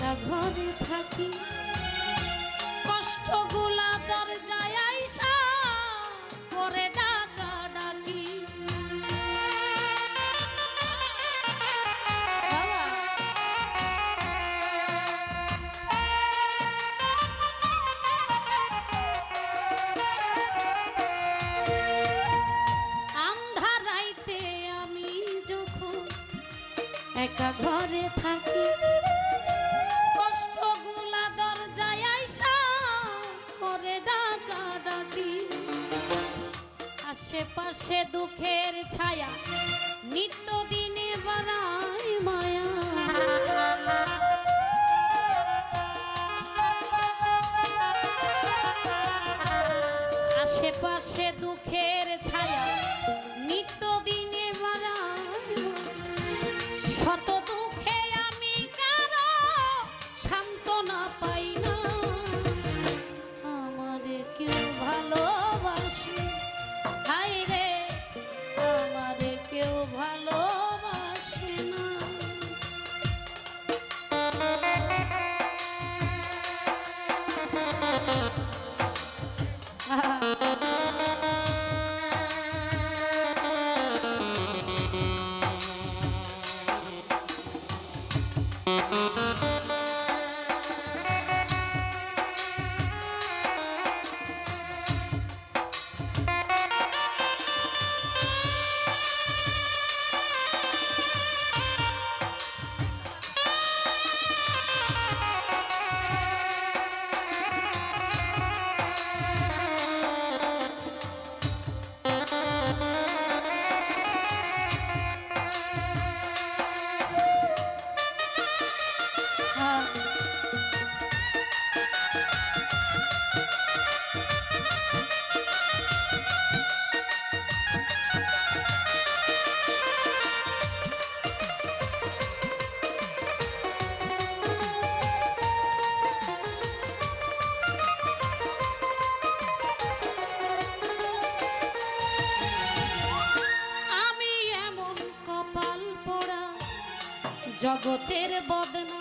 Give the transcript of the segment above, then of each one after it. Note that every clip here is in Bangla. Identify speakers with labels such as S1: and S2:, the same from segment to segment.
S1: একা ঘরে থাকি। কষ্টগুলা দরজায় আইসা করে ডাকা ডাকি। আন্ধারাইতে আমি যখন একা ঘরে থাকি সে দুঃখের ছায়া নিত্য দিন Música জগতের বদনা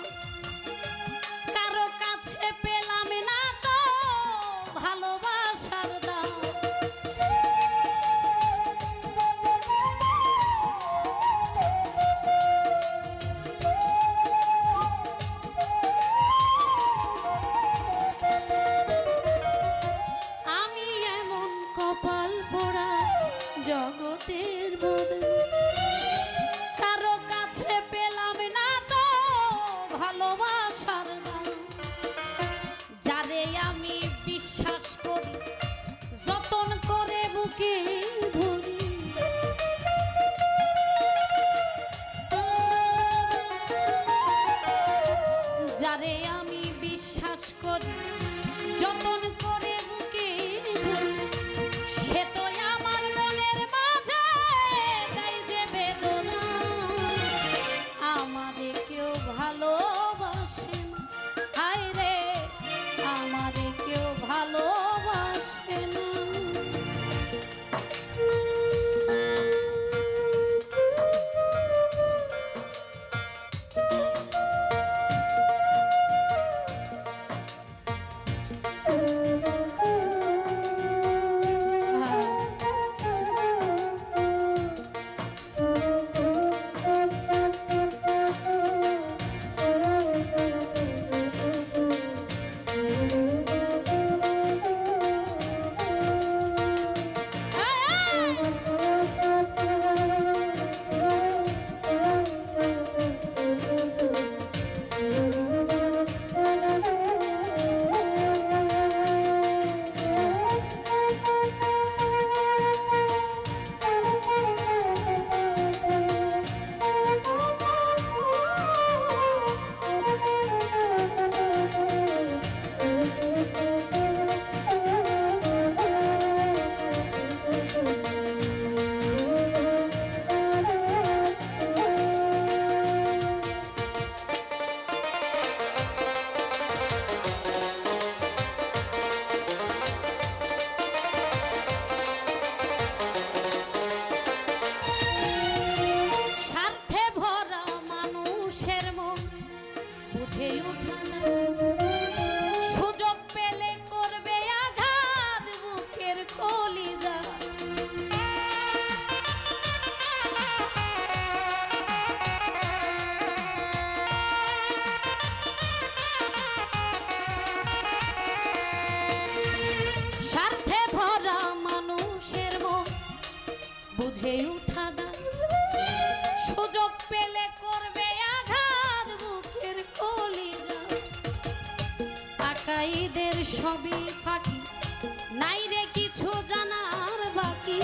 S1: মানুষের মুখ বুঝে উঠে না সুযোগ পেলে করবে আঘাত মুখের কলিজা। স্বার্থে ভরা মানুষের বুঝে উঠা সুযোগ পেলে সবই ফাঁকি নাই রে কিছু জানার বাকি।